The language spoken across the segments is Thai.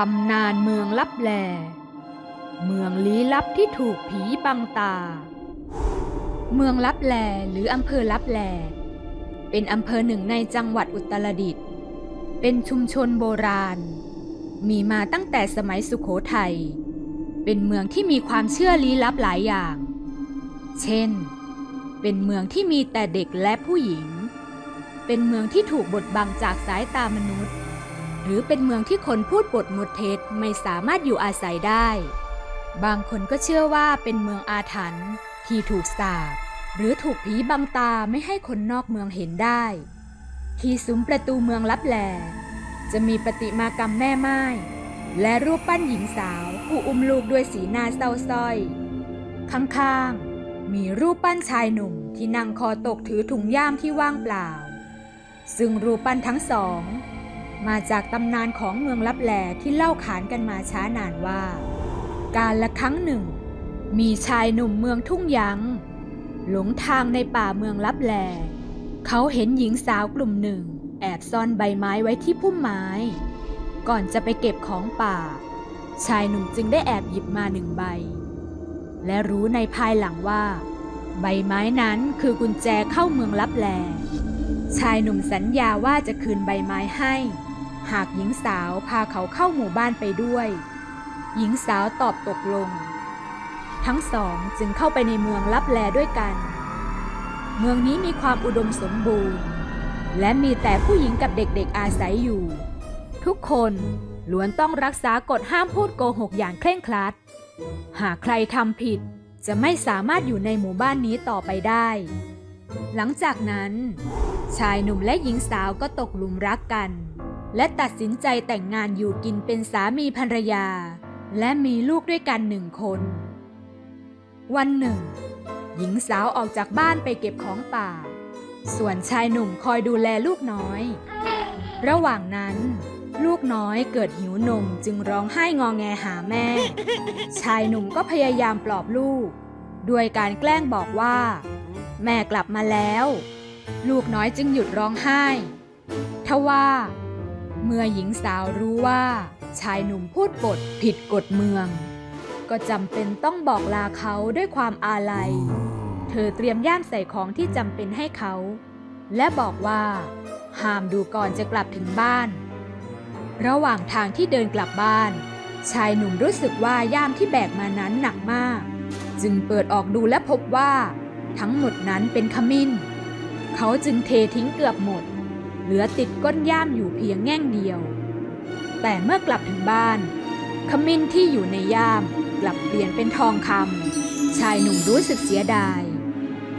ตำนานเมืองลับแล เมืองลี้ลับที่ถูกผีบังตา เมืองลับแลหรืออำเภอลับแล เป็นอำเภอหนึ่งในจังหวัดอุตรดิตถ์ เป็นชุมชนโบราณ มีมาตั้งแต่สมัยสุขโขทัย เป็นเมืองที่มีความเชื่อลี้ลับหลายอย่าง เช่น เป็นเมืองที่มีแต่เด็กและผู้หญิง เป็นเมืองที่ถูกบดบังจากสายตามนุษย์ หรือเป็นเมืองที่คนพูดบทหมดเท็จไม่สามารถอยู่อาศัยได้ บางคนก็เชื่อว่าเป็นเมืองอาถรรพ์ที่ถูกสาปหรือถูกผีบังตาไม่ให้คนนอกเมืองเห็นได้ ที่ซุ้มประตูเมืองลับแลจะมีประติมากรรมแม่ไม้และรูปปั้นหญิงสาวผู้อุ้มลูกด้วยสีหน้าเศร้าสร้อย ข้างๆ มีรูปปั้นชายหนุ่มที่นั่งคอตกถือถุงย่ามที่ว่างเปล่า ซึ่งรูปปั้นทั้งสอง มาจากตำนานของเมืองลับแลที่เล่าขานกันมาช้านานว่า การละครั้งหนึ่ง มีชายหนุ่มเมืองทุ่งยัง หลงทางในป่าเมืองลับแล เขาเห็นหญิงสาวกลุ่มหนึ่ง แอบซ่อนใบไม้ไว้ที่พุ่มไม้ ก่อนจะไปเก็บของป่า ชายหนุ่มจึงได้แอบหยิบมาหนึ่งใบ และรู้ในภายหลังว่า ใบไม้นั้นคือกุญแจเข้าเมืองลับแลชายหนุ่มสัญญาว่าจะคืนใบไม้ให้ หากหญิงสาวพาเขาเข้าหมู่บ้านไปด้วย หญิงสาวตอบตกลง ทั้งสองจึงเข้าไปในเมืองลับแลด้วยกัน เมืองนี้มีความอุดมสมบูรณ์ และมีแต่ผู้หญิงกับเด็กๆอาศัยอยู่ ทุกคนล้วนต้องรักษากฎห้ามพูดโกหกอย่างเคร่งครัด หากใครทำผิดจะไม่สามารถอยู่ในหมู่บ้านนี้ต่อไปได้ หลังจากนั้น ชายหนุ่มและหญิงสาวก็ตกหลุมรักกัน และตัดสินใจแต่งงานอยู่กินเป็นสามีภรรยา และมีลูกด้วยกันหนึ่งคน วันหนึ่ง หญิงสาวออกจากบ้านไปเก็บของป่า ส่วนชายหนุ่มคอยดูแลลูกน้อย ระหว่างนั้น ลูกน้อยเกิดหิวนมจึงร้องไห้งอแงหาแม่ ชายหนุ่มก็พยายามปลอบลูก ด้วยการแกล้งบอกว่า แม่กลับมาแล้ว ลูกน้อยจึงหยุดร้องไห้ทว่า เมื่อหญิงสาวรู้ว่า ชายหนุ่มพูดบทผิดกฎเมือง ก็จำเป็นต้องบอกลาเขาด้วยความอาลัย เธอเตรียมย่ามใส่ของที่จำเป็นให้เขา และบอกว่า ห้ามดูก่อนจะกลับถึงบ้าน ระหว่างทางที่เดินกลับบ้าน ชายหนุ่มรู้สึกว่าย่ามที่แบกมานั้นหนักมาก จึงเปิดออกดูและพบว่า ทั้งหมดนั้นเป็นขมิ้น เขาจึงเททิ้งเกือบหมด เหลือติดก้นย่ามอยู่เพียงแง่งเดียว แต่เมื่อกลับถึงบ้าน ขมิ้นที่อยู่ในย่ามกลับเปลี่ยนเป็นทองคำชายหนุ่มรู้สึกเสียดาย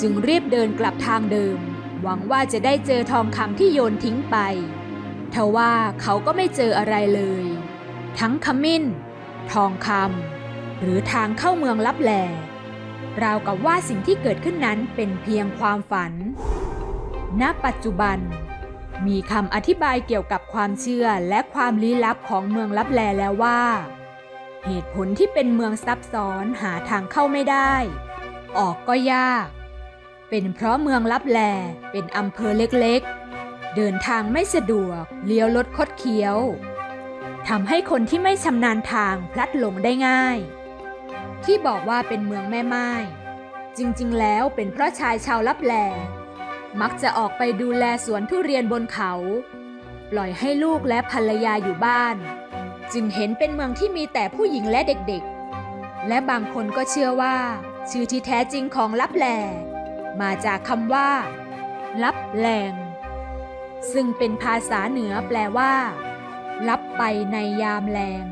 จึงรีบเดินกลับทางเดิม หวังว่าจะได้เจอทองคำที่โยนทิ้งไปทว่าเขาก็ไม่เจออะไรเลย ทั้งขมิ้น ทองคำหรือทางเข้าเมืองลับแลราวกับว่าสิ่งที่เกิดขึ้นนั้นเป็นเพียงความฝัน ณ ปัจจุบัน มีคำอธิบายเกี่ยวกับความเชื่อและความลี้ลับของเมืองลับแลแล้วว่า เหตุผลที่เป็นเมืองซับซ้อนหาทางเข้าไม่ได้ ออกก็ยาก เป็นเพราะเมืองลับแลเป็นอำเภอเล็กๆ เดินทางไม่สะดวกเลี้ยวรถคดเคี้ยวทำให้คนที่ไม่ชำนาญทางพลัดหลงได้ง่าย ที่บอกว่าเป็นเมืองแม่ไม้จริงๆ แล้วเป็นเพราะชายชาวลับแล มักจะออกไปดูแลสวนทุเรียนบนเขา ปล่อยให้ลูกและภรรยาอยู่บ้าน จึงเห็นเป็นเมืองที่มีแต่ผู้หญิงและเด็กๆ และบางคนก็เชื่อว่า ชื่อที่แท้จริงของลับแลมาจากคำว่า ลับแหลงซึ่งเป็นภาษาเหนือแปลว่า ลับไปในยามแลง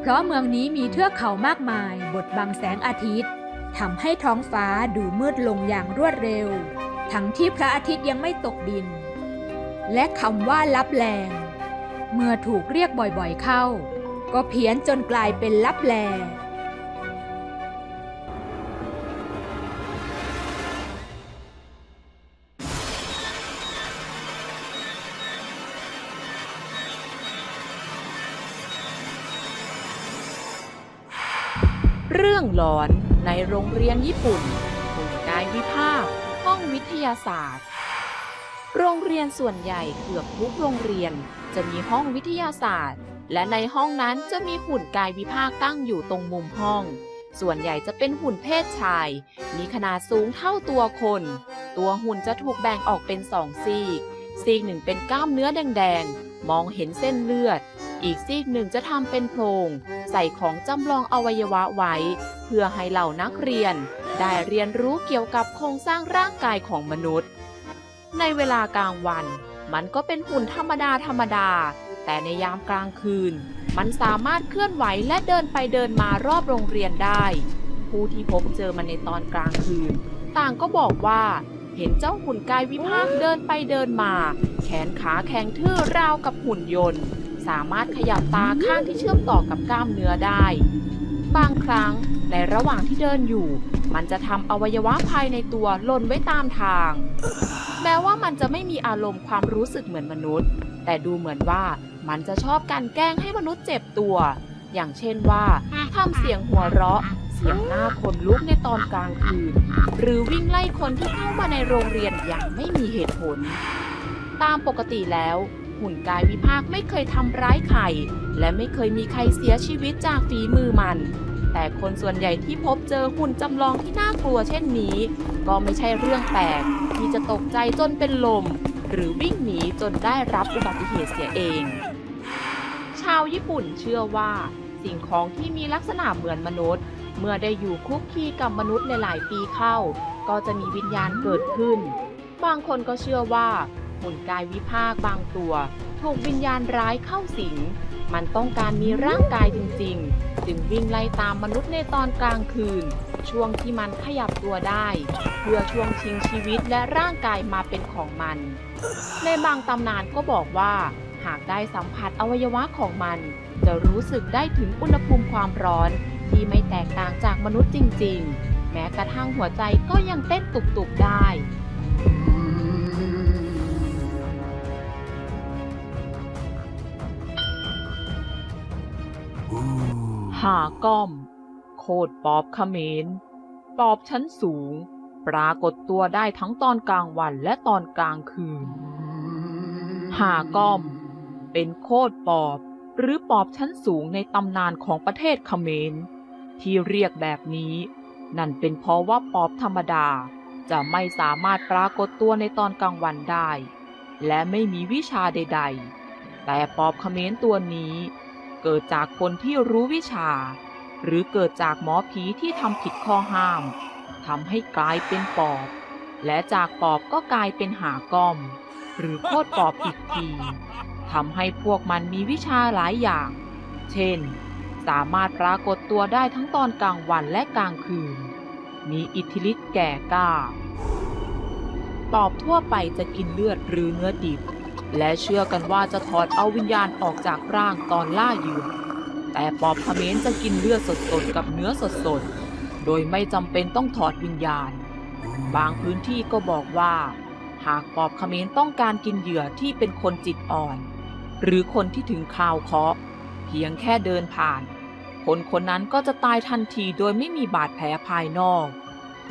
เพราะเมืองนี้มีเทือกเขามากมายบดบังแสงอาทิตย์ทำให้ท้องฟ้าดูมืดลงอย่างรวดเร็ว ทั้งที่พระอาทิตย์ยังไม่ตกดิน และคำว่าลับแลง เมื่อถูกเรียกบ่อยๆเข้า ก็เพี้ยนจนกลายเป็นลับแลเรื่องหลอนในโรงเรียนญี่ปุ่นกลุ่มกายวิภา วิทยาศาสตร์ โรงเรียนส่วนใหญ่เกือบทุกโรงเรียนจะมีห้องวิทยาศาสตร์ และในห้องนั้นจะมีหุ่นกายวิภาคตั้งอยู่ตรงมุมห้อง ส่วนใหญ่จะเป็นหุ่นเพศชาย มีขนาดสูงเท่าตัวคน ตัวหุ่นจะถูกแบ่งออกเป็นสองซีก ซีกหนึ่งเป็นกล้ามเนื้อแดงๆ มองเห็นเส้นเลือด อีกซีกหนึ่งจะทำเป็นโพรง ใส่ของจำลองอวัยวะไว้ เพื่อให้เหล่านักเรียน ได้เรียนรู้เกี่ยวกับโครงสร้างร่างกายของมนุษย์ ในเวลากลางวัน มันก็เป็นหุ่นธรรมดาธรรมดา แต่ในยามกลางคืน มันสามารถเคลื่อนไหวและเดินไปเดินมารอบโรงเรียนได้ ผู้ที่พบเจอมันในตอนกลางคืน ต่างก็บอกว่าเห็นเจ้าหุ่นกายวิภาคเดินไปเดินมา แขนขาแข็งทื่อราวกับหุ่นยนต์ สามารถขยับตาข้างที่เชื่อมต่อกับกล้ามเนื้อได้ บางครั้ง ในระหว่างที่เดินอยู่ มันจะทำอวัยวะภายในตัวหล่นไว้ตามทาง แม้ว่ามันจะไม่มีอารมณ์ความรู้สึกเหมือนมนุษย์ แต่ดูเหมือนว่ามันจะชอบการแกล้งให้มนุษย์เจ็บตัว อย่างเช่นว่าทำเสียงหัวเราะ เสียงหน้าขนลุกในตอนกลางคืน หรือวิ่งไล่คนที่เข้ามาในโรงเรียนอย่างไม่มีเหตุผล ตามปกติแล้วหุ่นกายวิภาคไม่เคยทำร้ายใคร และไม่เคยมีใครเสียชีวิตจากฝีมือมัน แต่คนส่วนใหญ่ที่พบเจอหุ่นจำลองที่น่ากลัวเช่นนี้ ก็ไม่ใช่เรื่องแปลกที่จะตกใจจนเป็นลม หรือวิ่งหนีจนได้รับอุบัติเหตุเสียเอง ชาวญี่ปุ่นเชื่อว่า สิ่งของที่มีลักษณะเหมือนมนุษย์ เมื่อได้อยู่คุกคีกับมนุษย์หลายปีเข้า ก็จะมีวิญญาณเกิดขึ้น บางคนก็เชื่อว่าหุ่นกายวิภาคบางตัว ถูกวิญญาณร้ายเข้าสิง มันต้องการมีร่างกายจริงๆ จึงวิ่งไล่ตามมนุษย์ในตอนกลางคืน ช่วงที่มันขยับตัวได้ เพื่อช่วงชิงชีวิตและร่างกายมาเป็นของมัน ในบางตำนานก็บอกว่า หากได้สัมผัสอวัยวะของมัน จะรู้สึกได้ถึงอุณหภูมิความร้อน ที่ไม่แตกต่างจากมนุษย์จริง ๆ แม้กระทั่งหัวใจก็ยังเต้นตุบๆได้ หาก้อม โคดปอบเขมร ปอบชั้นสูง ปรากฏตัวได้ทั้งตอนกลางวันและตอนกลางคืน หาก้อม เป็นโคดปอบ หรือปอบชั้นสูงในตำนานของประเทศเขมร ที่เรียกแบบนี้ นั่นเป็นเพราะว่าปอบธรรมดาจะไม่สามารถปรากฏตัวในตอนกลางวันได้ และไม่มีวิชาใด ๆ แต่ปอบเขมรตัวนี้ เกิดจากคนที่รู้วิชา หรือเกิดจากหมอผีที่ทำผิดข้อห้ามทำให้กลายเป็นปอบ และจากปอบก็กลายเป็นหากอม หรือโคตรปอบอีกทีทำให้พวกมันมีวิชาหลายอย่าง เช่น สามารถปรากฏตัวได้ทั้งตอนกลางวันและกลางคืน มีอิทธิฤทธิ์แก่กล้า ปอบทั่วไปจะกินเลือดหรือเนื้อดิบ และเชื่อกันว่าจะถอดเอาวิญญาณออกจากร่างตอนล่าเหยื่อแต่ปอบเขมรจะกินเลือดสดๆกับเนื้อสดๆ โดยไม่จำเป็นต้องถอดวิญญาณ บางพื้นที่ก็บอกว่า หากปอบเขมรต้องการกินเหยื่อที่เป็นคนจิตอ่อน หรือคนที่ถึงคราวเคาะ เพียงแค่เดินผ่าน คนคนนั้นก็จะตายทันทีโดยไม่มีบาดแผลภายนอก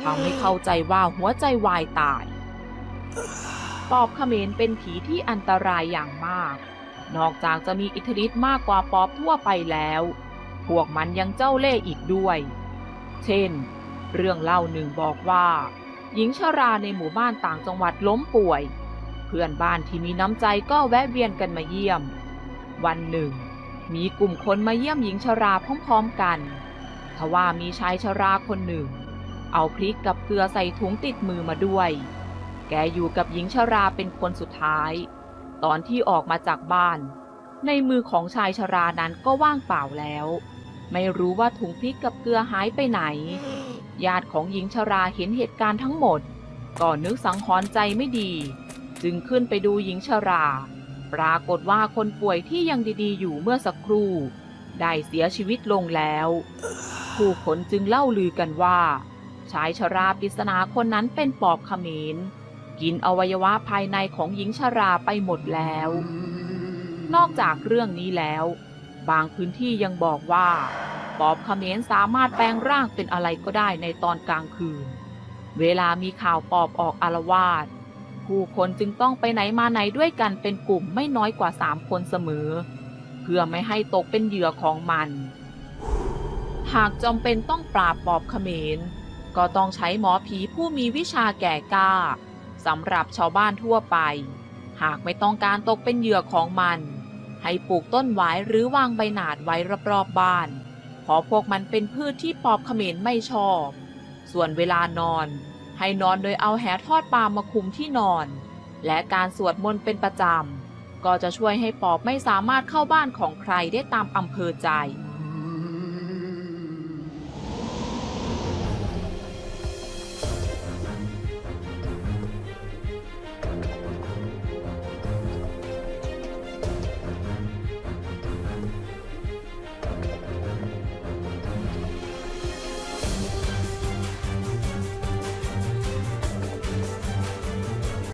ทำให้เข้าใจว่าหัวใจวายตาย ปอบเขมรเป็นผีที่อันตรายอย่างมาก นอกจากจะมีอิทธิฤทธิ์มากกว่าปอบทั่วไปแล้ว พวกมันยังเจ้าเล่ห์อีกด้วย เช่น เรื่องเล่าหนึ่งบอกว่า หญิงชราในหมู่บ้านต่างจังหวัดล้มป่วย เพื่อนบ้านที่มีน้ำใจก็แวะเวียนกันมาเยี่ยม วันหนึ่ง มีกลุ่มคนมาเยี่ยมหญิงชราพร้อมๆกันทว่ามีชายชราคนหนึ่ง เอาพริกกับเกลือใส่ถุงติดมือมาด้วย แกอยู่กับหญิงชราเป็นคนสุดท้าย ตอนที่ออกมาจากบ้าน ในมือของชายชรานั้นก็ว่างเปล่าแล้ว ไม่รู้ว่าถุงพริกกับเกลือหายไปไหน ญาติของหญิงชราเห็นเหตุการณ์ทั้งหมด ก็นึกสังหรณ์ใจไม่ดี จึงขึ้นไปดูหญิงชรา ปรากฏว่าคนป่วยที่ยังดีๆ อยู่เมื่อสักครู่ ได้เสียชีวิตลงแล้ว ผู้คนจึงเล่าลือกันว่า ชายชราปริศนาคนนั้นเป็นปอบขมร กินอวัยวะภายในของหญิงชราไปหมดแล้ว นอกจากเรื่องนี้แล้ว บางพื้นที่ยังบอกว่า ปอบเขมรสามารถแปลงร่างเป็นอะไรก็ได้ในตอนกลางคืน เวลามีข่าวปอบออกอารวาสผู้คนจึงต้องไปไหนมาไหนด้วยกันเป็นกลุ่มไม่น้อยกว่าสามคนเสมอ เพื่อไม่ให้ตกเป็นเหยื่อของมัน หากจำเป็นต้องปราบปอบเขมรก็ต้องใช้หมอผีผู้มีวิชาแก่กล้า สำหรับชาวบ้านทั่วไป หากไม่ต้องการตกเป็นเหยื่อของมัน ให้ปลูกต้นไว้หรือวางใบหนาดไว้รอบๆบ้านเพราะพวกมันเป็นพืชที่ปอบเขมรไม่ชอบ ส่วนเวลานอน ให้นอนโดยเอาแหทอดปลามาคุมที่นอน และการสวดมนต์เป็นประจำ ก็จะช่วยให้ปอบไม่สามารถเข้าบ้านของใครได้ตามอำเภอใจ